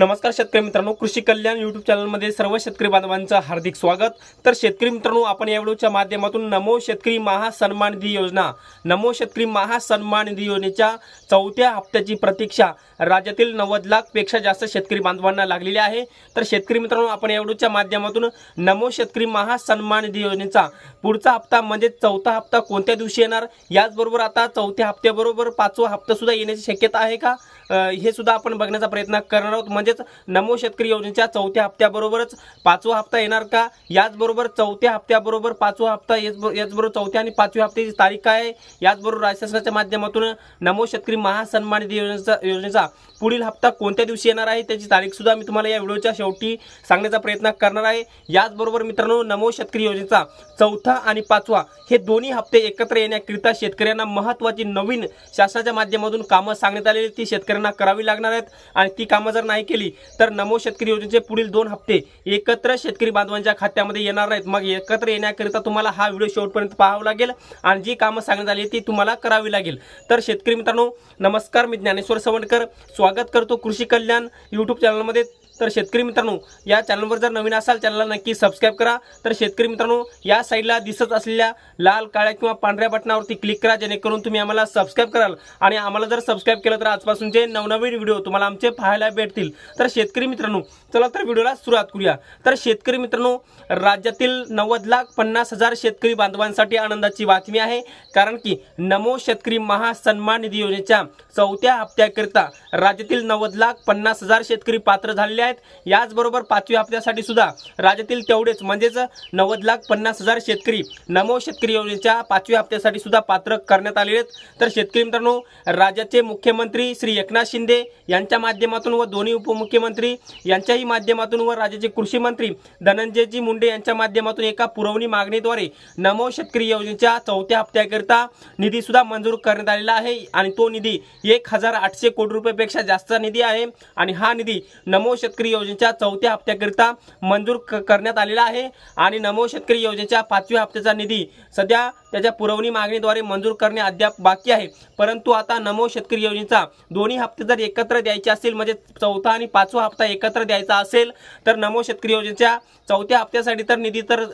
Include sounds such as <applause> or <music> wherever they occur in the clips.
नमस्कार शेतकरी मित्रांनो कृषी कल्याण युट्यूब चॅनलमध्ये सर्व शेतकरी बांधवांचं हार्दिक स्वागत. तर शेतकरी मित्रांनो आपण या व्हिडिओच्या माध्यमातून नमो शेतकरी महासन्मान निधी योजना नमो शेतकरी महासन्मान निधी योजनेच्या चौथ्या हप्त्याची प्रतीक्षा राज्यातील नव्वद लाखपेक्षा जास्त शेतकरी बांधवांना लागलेली आहे. तर शेतकरी मित्रांनो आपण या व्हिडिओच्या माध्यमातून नमो शेतकरी महासन्मान निधी योजनेचा पुढचा हप्ता म्हणजे चौथा हप्ता कोणत्या दिवशी येणार? याचबरोबर आता चौथ्या हप्त्याबरोबर पाचवा हप्ता सुद्धा येण्याची शक्यता आहे का? हे सुद्धा आपण बघण्याचा प्रयत्न करणार आहोत. म्हणजे म्हणजेच नमो शेतकरी योजनेच्या चौथ्या हप्त्याबरोबरच पाचवा हप्ता येणार का? याचबरोबर चौथ्या हप्त्याबरोबर पाचवा हप्ता याचबरोबर चौथ्या आणि पाचव्या हप्त्याची तारीख काय आहे? याचबरोबर राज्य शासनाच्या माध्यमातून नमो शेतकरी महासन्मान निधी योजनेचा योजनेचा पुढील हप्ता कोणत्या दिवशी येणार आहे? त्याची तारीख सुद्धा मी तुम्हाला या व्हिडिओच्या शेवटी सांगण्याचा प्रयत्न करणार आहे. याचबरोबर मित्रांनो नमो शेतकरी योजनेचा चौथा आणि पाचवा हे दोन्ही हप्ते एकत्र येण्याकरिता शेतकऱ्यांना महत्त्वाची नवीन शासनाच्या माध्यमातून कामं सांगण्यात आलेली ती शेतकऱ्यांना करावी लागणार आहेत आणि ती कामं जर नाही केली तर नमो शेतकरी योजनेचे पुढील दोन हप्ते एकत्र शेतकरी बांधवांच्या खात्यामध्ये येणार आहेत मग एकत्र येण्याकरिता तुम्हाला हा व्हिडिओ शेवटपर्यंत पाहावा लागेल आणि जी कामं सांगण्यात आली ती तुम्हाला करावी लागेल. तर शेतकरी मित्रांनो नमस्कार मी ज्ञानेश्वर सवंडकर. स्वागत करतो कृषी कल्याण यूट्यूब चॅनलमध्ये तर शेतकरी मित्रांनो या चॅनलवर जर नवीन असाल चॅनलला नक्की सबस्क्राईब करा. तर शेतकरी मित्रांनो या साईडला दिसत असलेल्या लाल काळ्या किंवा पांढऱ्या बटनावरती क्लिक करा जेणेकरून तुम्ही आम्हाला सबस्क्राईब कराल. आणि आम्हाला जर सबस्क्राईब केलं तर आजपासून जे नवनवीन व्हिडिओ तुम्हाला आमचे पाहायला भेटतील. तर शेतकरी मित्रांनो चला तर व्हिडिओला सुरुवात करूया. तर शेतकरी मित्रांनो राज्यातील नव्वद लाख पन्नास हजार शेतकरी बांधवांसाठी आनंदाची बातमी आहे. कारण की नमो शेतकरी महासन्मान निधी योजनेच्या चौथ्या हप्त्याकरिता राज्यातील नव्वद लाख पन्नास हजार शेतकरी पात्र झालेले आहेत. याचबरोबर पाचव्या हप्त्यासाठी सुद्धा राज्यातील तेवढेच म्हणजेच नव्वद लाख पन्नास हजार शेतकरी नमो शेतकरी योजनेच्या पाचव्या हप्त्यासाठी सुद्धा पात्र करण्यात आलेले आहेत. तर शेतकरी मित्रांनो राज्याचे मुख्यमंत्री श्री एकनाथ शिंदे यांच्या माध्यमातून व दोन्ही उपमुख्यमंत्री यांच्याही माध्यमातून व राज्याचे कृषी मंत्री धनंजयजी मुंडे यांच्या माध्यमातून एका पुरवणी मागणीद्वारे नमो शेतकरी योजनेच्या चौथ्या हप्त्याकरिता निधी सुद्धा मंजूर करण्यात आलेला आहे आणि तो निधी एक हजार आठशे कोटी रुपयेपेक्षा जास्त निधी आहे. आणि हा निधी नमो शेतकरी शेतकरी योजनेच्या चौथ्या हप्त्याकरिता मंजूर क- करण्यात आलेला आहे. आणि नमो शेतकरी योजनेच्या पाचव्या हप्त्याचा निधी सध्या त्याच्या पुरवणी मागणीद्वारे मंजूर करणे अद्याप बाकी आहे. परंतु आता नमो शेतकरी योजनेचा दोन्ही हप्ते जर एकत्र द्यायचे असतील म्हणजे चौथा आणि पाचवा हप्ता एकत्र द्यायचा असेल तर नमो शेतकरी योजनेच्या चौथ्या हप्त्यासाठी तर निधी तर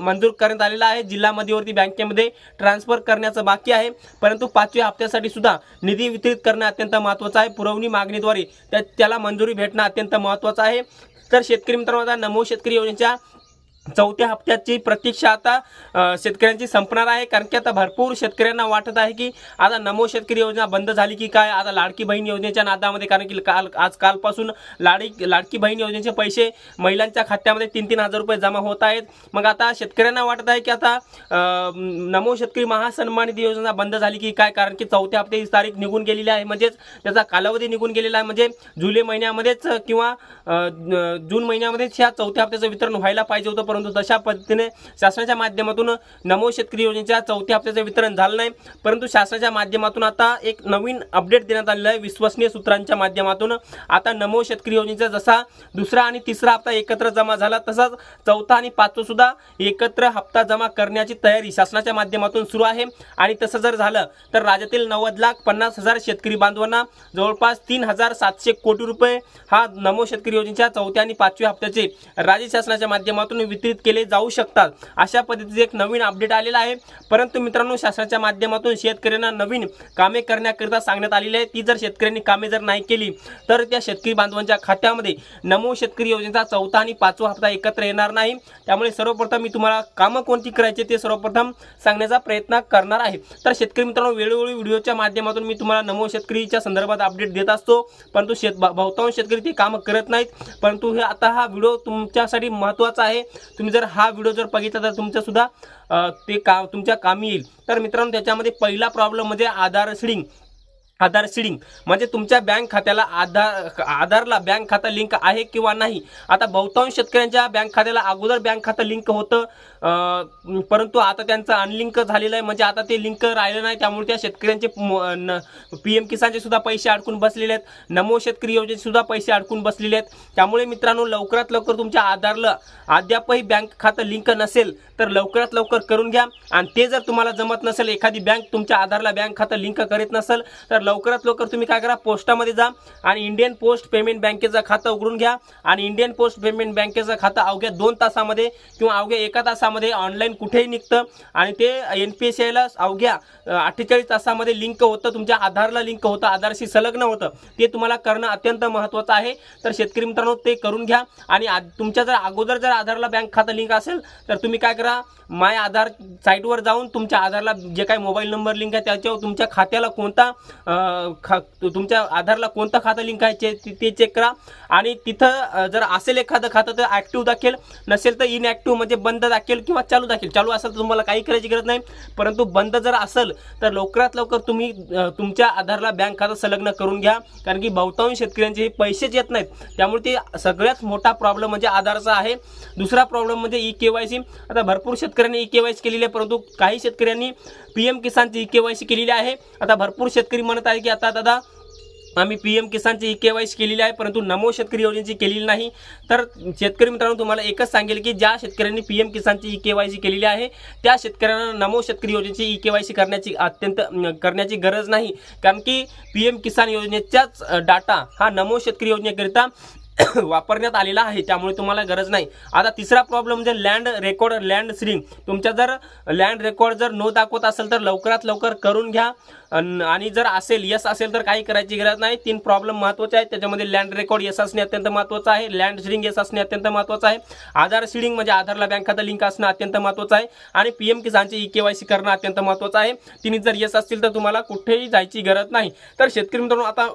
मंजूर करण्यात आलेला आहे. जिल्हा मध्यवर्ती बँकेमध्ये ट्रान्सफर करण्याचं बाकी आहे. परंतु पाचव्या हप्त्यासाठी सुद्धा निधी वितरित करणं अत्यंत महत्त्वाचं आहे. पुरवणी मागणीद्वारे त्या त्याला मंजुरी भेटणं अत्यंत महत्त्वाचं आहे. तर शेतकरी मित्रांनो आता नमो शेतकरी योजनेच्या चौथ्या हप्त्याची प्रतीक्षा आता शेतकऱ्यांची संपणार आहे. कारण की आता भरपूर शेतकऱ्यांना वाटत आहे की आता नमो शेतकरी योजना बंद झाली की काय? आता लाडकी बहीण योजनेच्या नादामध्ये कारण की काल आज कालपासून लाडी लाडकी बहीण योजनेचे पैसे महिलांच्या खात्यामध्ये तीन तीन हजार रुपये जमा होत आहेत. मग आता शेतकऱ्यांना वाटत आहे की आता नमो शेतकरी महासन्मान निधी योजना बंद झाली की काय? कारण की चौथ्या हप्त्याची तारीख निघून गेलेली आहे. म्हणजेच त्याचा कालावधी निघून गेलेला आहे. म्हणजे जुलै महिन्यामध्येच किंवा जून महिन्यामध्येच ह्या चौथ्या हप्त्याचं वितरण व्हायला पाहिजे होतं. परंतु तशा पद्धतीने शासनाच्या माध्यमातून नमो शेतकरी योजनेच्या चौथ्या हप्त्याचं वितरण झालं नाही. परंतु शासनाच्या माध्यमातून आता एक नवीन अपडेट देण्यात आलेलं आहे. विश्वसनीय सूत्रांच्या माध्यमातून आता नमो शेतकरी योजनेचा जसा दुसरा आणि तिसरा हप्ता एकत्र जमा झाला तसाच चौथा आणि पाचवा सुद्धा एकत्र हप्ता जमा करण्याची तयारी शासनाच्या माध्यमातून सुरू आहे. आणि तसं जर झालं तर राज्यातील नव्वद लाख पन्नास हजार शेतकरी बांधवांना जवळपास तीन हजार सातशे कोटी रुपये हा नमो शेतकरी योजनेच्या चौथ्या आणि पाचव्या हप्त्याचे राज्य शासनाच्या माध्यमातून वितरित केले जाऊ शकतात. अशा पद्धतीचे एक नवीन अपडेट आलेला आहे. परंतु मित्रांनो शासनाच्या माध्यमातून शेतकऱ्यांना नवीन कामे करण्याकरिता सांगण्यात आलेली आहे. ती जर शेतकऱ्यांनी कामे जर नाही केली तर त्या शेतकरी बांधवांच्या खात्यामध्ये नमो शेतकरी योजनेचा चौथा आणि पाचवा हप्ता एकत्र येणार नाही. त्यामुळे सर्वप्रथम मी तुम्हाला कामं कोणती करायची ते सर्वप्रथम सांगण्याचा प्रयत्न करणार आहे. तर शेतकरी मित्रांनो वेळोवेळी व्हिडिओच्या माध्यमातून मी तुम्हाला नमो शेतकरीच्या संदर्भात अपडेट देत असतो. परंतु शेत बहुतांश शेतकरी ते कामं करत नाहीत. परंतु हे आता हा व्हिडिओ तुमच्यासाठी महत्त्वाचा आहे. तुम्ही जर हा व्हिडिओ जर बघितला तर तुमचंसुद्धा ते का तुमच्या कामी येईल. तर मित्रांनो त्याच्यामध्ये पहिला प्रॉब्लेम म्हणजे आधार सिडिंग आधार सीडिंग म्हणजे तुमच्या बँक खात्याला आधार आधारला बँक खाता लिंक आहे किंवा नाही? आता बहुतांश शेतकऱ्यांच्या बँक खात्याला अगोदर बँक खातं लिंक होतं. परंतु आता त्यांचं अनलिंक झालेलं आहे. म्हणजे आता ते लिंक राहिलं नाही. त्यामुळे त्या शेतकऱ्यांचे पी एम किसानचे सुद्धा पैसे अडकून बसलेले आहेत. नमो शेतकरी योजनेचे सुद्धा पैसे अडकून बसलेले आहेत. त्यामुळे मित्रांनो लवकरात लवकर तुमच्या आधारला अद्यापही बँक खातं लिंक नसेल तर लवकरात लवकर करून घ्या. आणि ते जर तुम्हाला जमत नसेल एखादी बँक तुमच्या आधारला बँक खातं लिंक करीत नसेल तर लवकरात लवकर तुम्ही काय करा पोस्टामध्ये जा आणि इंडियन पोस्ट पेमेंट बँकेचं खातं उघडून घ्या. आणि इंडियन पोस्ट पेमेंट बँकेचं खातं अवघ्या दोन तासामध्ये किंवा अवघ्या एका तासामध्ये ऑनलाईन कुठेही निघतं. आणि ते एन पी एस आयला अवघ्या अठ्ठेचाळीस तासामध्ये लिंक होतं. तुमच्या आधारला लिंक होतं. आधारशी संलग्न होतं. ते तुम्हाला करणं अत्यंत महत्त्वाचं आहे. तर शेतकरी मित्रांनो ते करून घ्या. आणि तुमच्या जर अगोदर जर आधारला बँक खातं लिंक असेल तर तुम्ही काय करा? माय आधार साईटवर जाऊन तुमच्या आधारला जे काही मोबाईल नंबर लिंक आहे त्याच्यावर तुमच्या खात्याला कोणता खा तुमच्या आधारला कोणतं खातं लिंक आहे ते- ते- चेक करा. आणि तिथं जर असेल एखादं खातं तर ॲक्टिव्ह दाखेल. नसेल तर इनॲक्टिव्ह म्हणजे बंद दाखेल असेल किंवा चालू दाखवेल चालू असेल तर तुम्हाला काही करायची गरज नाही. परंतु बंद जर असेल तर लवकरात लवकर तुम्ही तुमच्या आधारला बँक खातं संलग्न करून घ्या. कारण की बहुतांश शेतकऱ्यांचे हे पैसेच येत नाहीत. त्यामुळे ते सगळ्यात मोठा प्रॉब्लेम म्हणजे आधारचा आहे. दुसरा प्रॉब्लेम म्हणजे ई के वाय सी आता भरपूर शेतकऱ्यांनी ई के वाय सी केलेली आहे परंतु काही शेतकऱ्यांनी पी एम किसानची ई के वाय सी केलेली आहे. आता भरपूर शेतकरी म्हणत आहे की आता दादा आम्ही पी एम किसानची ई के वाय सी केलेली आहे परंतु नमो शेतकरी योजनेची केलेली नाही. तर शेतकरी मित्रांनो तुम्हाला एकच सांगेल की ज्या शेतकऱ्यांनी पी एम किसानची ई के वाय सी केलेली आहे त्या शेतकऱ्यांना नमो शेतकरी योजनेची ई के वाय सी करण्याची अत्यंत करण्याची गरज नाही. कारण की पी एम किसान योजनेच्याच डाटा हा नमो शेतकरी योजनेकरिता <coughs> वापरण्यात आलेला आहे त्यामुळे तुम्हाला गरज नाही. आता तिसरा प्रॉब्लेम म्हणजे लँड रेकॉर्ड लँड सिडिंग तुमच्या जर लँड रेकॉर्ड जर नो दाखवत असेल तर लवकरात लवकर करून घ्या. आणि जर असेल यस असेल तर काही करायची गरज नाही. तीन प्रॉब्लेम महत्त्वाचे आहेत. त्याच्यामध्ये लँड रेकॉर्ड यस असणे अत्यंत महत्त्वाचं आहे. लँड सिडिंग यस असणे अत्यंत महत्त्वाचं आहे. आधार सिडिंग म्हणजे आधारला बँक खाता लिंक असणं अत्यंत महत्त्वाचं आहे. आणि पी एम किसानचे ई के वाय सी करणं अत्यंत महत्त्वाचं आहे. तिन्ही जर यस असतील तर तुम्हाला कुठेही जायची गरज नाही. तर शेतकरी मित्रांनो आता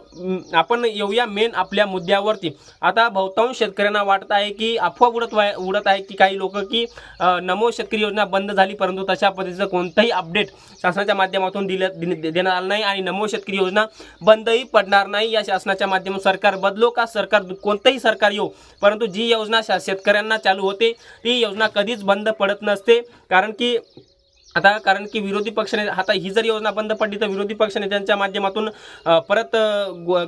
आपण येऊया मेन आपल्या मुद्द्यावरती. आता बहुतांश शेतकऱ्यांना वाटत आहे की अफवा उडत वाय- उडत आहे की काही लोक की नमो शेतकरी योजना बंद झाली परंतु तशा पद्धतीचं कोणतंही अपडेट शासनाच्या माध्यमातून दिलं देण्यात आलं नाही आणि नमो शेतकरी योजना बंदही पडणार नाही. या शासनाच्या माध्यमातून सरकार बदलो का? सरकार कोणतंही सरकार येऊ परंतु जी योजना शा- शेतकऱ्यांना चालू होते ती योजना कधीच बंद पडत नसते. कारण की आता कारण की विरोधी पक्षने आता ही जर योजना बंद पडली तर विरोधी पक्षनेत्यांच्या माध्यमातून परत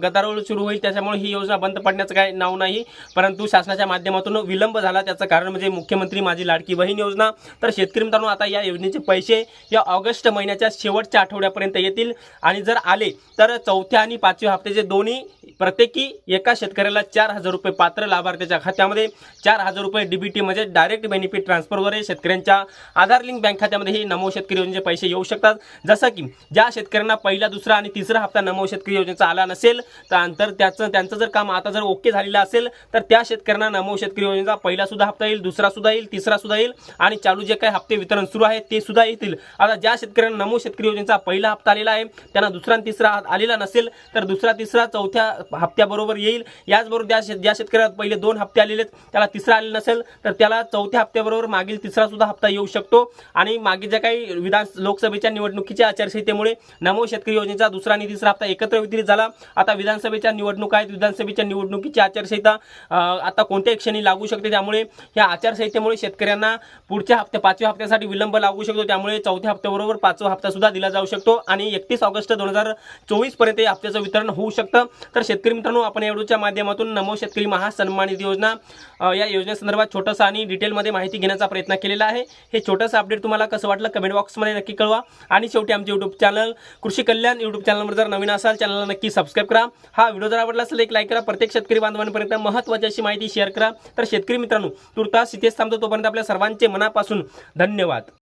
गदारोळ सुरू होईल त्याच्यामुळे ही योजना बंद पडण्याचं काही नाव नाही. परंतु शासनाच्या माध्यमातून विलंब झाला त्याचं कारण म्हणजे मुख्यमंत्री माझी लाडकी बहीण योजना. तर शेतकरी मित्रांनो आता या योजनेचे पैसे या ऑगस्ट महिन्याच्या शेवटच्या आठवड्यापर्यंत येतील. आणि जर आले तर चौथ्या आणि पाचव्या हप्त्याचे दोन्ही प्रत्येकी एका शेतकऱ्याला चार हजार रुपये पात्र लाभार्थ्याच्या खात्यामध्ये चार हजार रुपये डीबीटी म्हणजे डायरेक्ट बेनिफिट ट्रान्सफरद्वारे शेतकऱ्यांच्या आधार लिंक बँक खात्यामध्ये हे नमो शेतकरी योजनेचे पैसे येऊ शकतात. जसं की ज्या शेतकऱ्यांना पहिला दुसरा आणि तिसरा हप्ता नमो शेतकरी योजनेचा आला नसेल तर तर त्याचं त्यांचं जर काम आता जर ओके झालेलं असेल तर त्या शेतकऱ्यांना नमो शेतकरी योजनेचा पहिला सुद्धा हप्ता येईल दुसरा सुद्धा येईल तिसरा सुद्धा येईल आणि चालू जे काही हप्ते वितरण सुरू आहे ते सुद्धा येतील. आता ज्या शेतकऱ्यांना नमो शेतकरी योजनेचा पहिला हप्ता आलेला आहे त्यांना दुसरा आणि तिसरा आलेला नसेल तर दुसरा तिसरा चौथ्या हप्त्याबरोबर येईल. याचबरोबर ज्या शेत ज्या शेतकऱ्याला पहिले दोन हप्ते आलेले आहेत त्याला तिसरा आलेला नसेल तर त्याला चौथ्या हप्त्याबरोबर मागील तिसरा सुद्धा हप्ता येऊ शकतो. आणि मागील ज्या काही विधान लोकसभेच्या निवडणुकीच्या आचारसंहितेमुळे नमो शेतकरी योजनेचा दुसरा आणि तिसरा हप्ता एकत्र वितरित झाला. आता विधानसभेच्या निवडणुका आहेत. विधानसभेच्या निवडणुकीची आचारसंहिता आता कोणत्याही क्षणी लागू शकते. त्यामुळे या आचारसंहितेमुळे शेतकऱ्यांना पुढच्या हप्त्या पाचव्या हप्त्यासाठी विलंब लागू शकतो. त्यामुळे चौथ्या हप्त्याबरोबर पाचवा हप्ता सुद्धा दिला जाऊ शकतो. आणि एकतीस ऑगस्ट दोन हजार चोवीसपर्यंत या हप्त्याचं वितरण होऊ शकतं. तर शेतकरी मित्रांनो आपण एवढूच्या माध्यमातून नमो शेतकरी महासन्मानित निधी योजना या योजनेसंदर्भात छोटंसं आणि डिटेलमध्ये माहिती घेण्याचा प्रयत्न केलेला आहे. हे छोटंसं अपडेट तुम्हाला कसं वाटलं कमेंट बॉक्समध्ये नक्की कळवा. आणि शेवटी आमचे यूट्यूब चॅनल कृषी कल्याण यूट्यूब चॅनलवर जर नवीन असाल चॅनलला नक्की सबस्क्राईब करा. हा व्हिडिओ जर आवडला असेल एक लाईक करा. प्रत्येक शेतकरी बांधवांपर्यंत महत्त्वाची अशी माहिती शेअर करा. तर शेतकरी मित्रांनो तुर्तास इथेच थांबतो. तोपर्यंत आपल्या सर्वांचे मनापासून धन्यवाद.